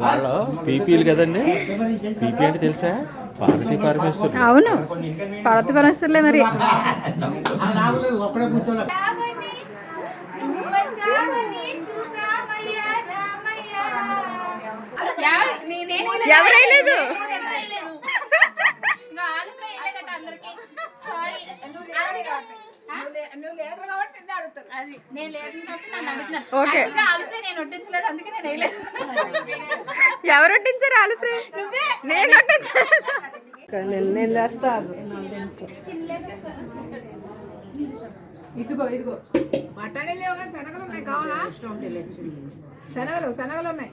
వాళ్ళు పీపీలు కదండి? పీపీ అంటే తెలుసా? పార్వతీ పరమేశ్వరుడు అవును. పార్వతి పరమేశ్వర్లే మరి. ఎవరైలేదు అందరికి. సారీ నువ్వు లీడర్ కాబట్టి నిన్నే అడుగుతారు. అది నేను లేదు కాబట్టి నన్ను అడుగుతున్నాను ఓకే. యాక్చువల్గా ఆలుతో నేను వడ్డించలేదు అందుకే నేను వేయలేదు. ఎవరు వడ్డించారు ఆలు ఫ్రై నేను వడ్డించాను నేను ఇదిగో ఇదిగో. బఠానీ లేవు కానీ శనగలు ఉన్నాయి కావాలా? శనగలు శనగలు ఉన్నాయి.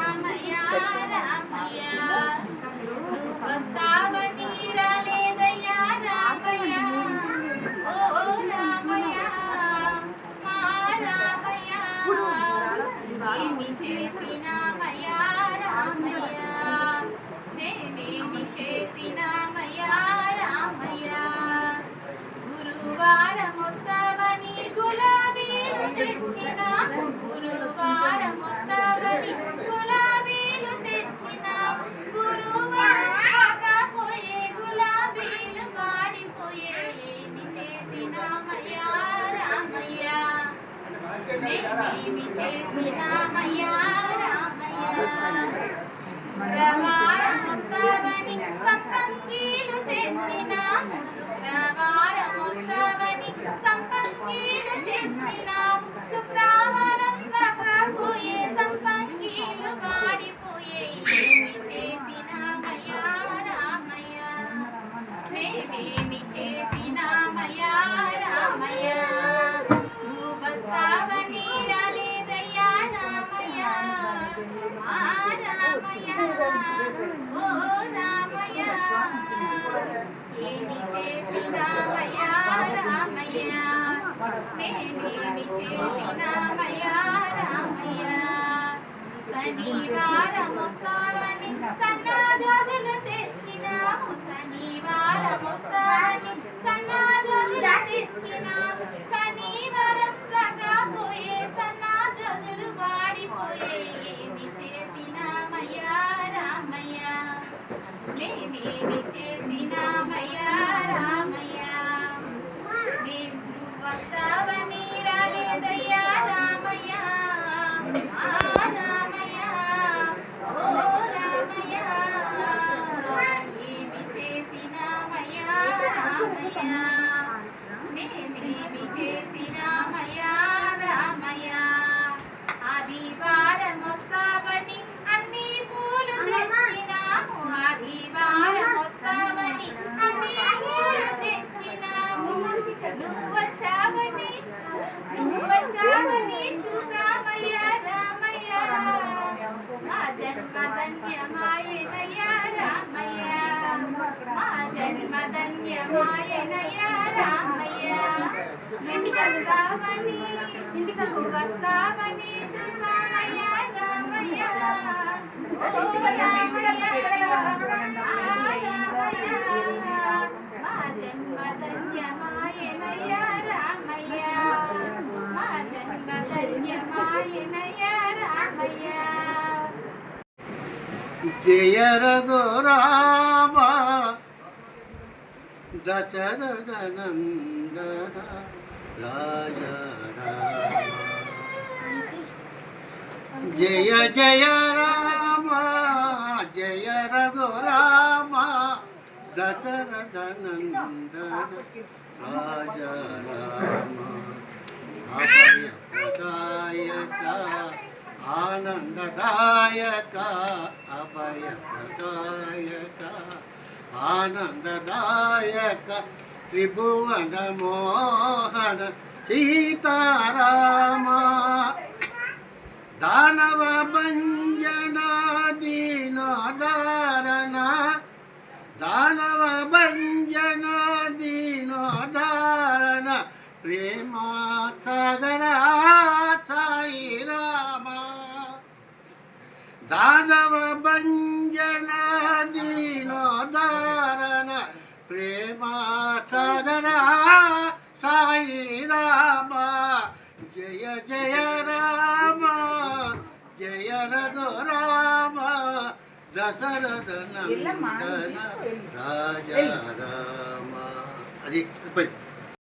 ఏమి చేసినామయ్యా రామయ్య. మేమేమి చేసినామయ్యా రామయ్య. గురువారం వస్తావని గులాబీలు తెచ్చినాము శుక్రవారం వస్తావని సంపంగీలు తెచ్చినాము శుక్రవారం సంపంగీలు తెచ్చినాము శుక్రవారం సంపంగీలు వాడిపోయే రామయ్య. ఏమి చేసినామయ్యా రామయ్య మేమేమి చేసినామయ్యా రామయ్య శనివారం వస్తావని సన్నాజాజులు తెచ్చినాము. శనివారం మేమేమి చేసినామయ్యా రామయ్య నువ్వు వస్తావని రాలేదయ్యా రామయ్య రామయ్య ఓ రామయ్య ఏమి చేసినామయ్యా రామయ్య మేమేమి చేసినామయ్యా రామయ్య ఆదివారం వస్తావని అన్ని పూలు తెచ్చినాము ఆదివారం వస్తావని అన్ని పూలు తెచ్చినాము నువ్వు వచ్చావని నువ్వు వచ్చావని చూసామయ్యా రామయ్య మా జన్మ ధన్యమాయనయ్యా రామయ్య మా జన్మ ధన్యమాయనయ్యా రామయ్య ఇంటికి వస్తావని ఇంటికి వస్తావని చూసామయ్యా రామయ్య ఓ రామయ్య జయ రఘురామ దశరథ నందన జయ జయ రామ జయ రఘురామ. దశరథ నందన రాజ రామ. అభయ ప్రదాయక ఆనందదాయక అభయప్రదాయక ఆనందదాయక త్రిభువన మోహన సీతారామ దానవ భంజన దీనోదారణ దానవ భంజన దీనోదారణ ప్రేమ సగరా సాయి రామ. దానవ భంజన దీనోదారణ ప్రేమ సాగర సాయి రామ జయ జయ రామ జయ రఘు రామ దశరథ నందన రాజా రామ అది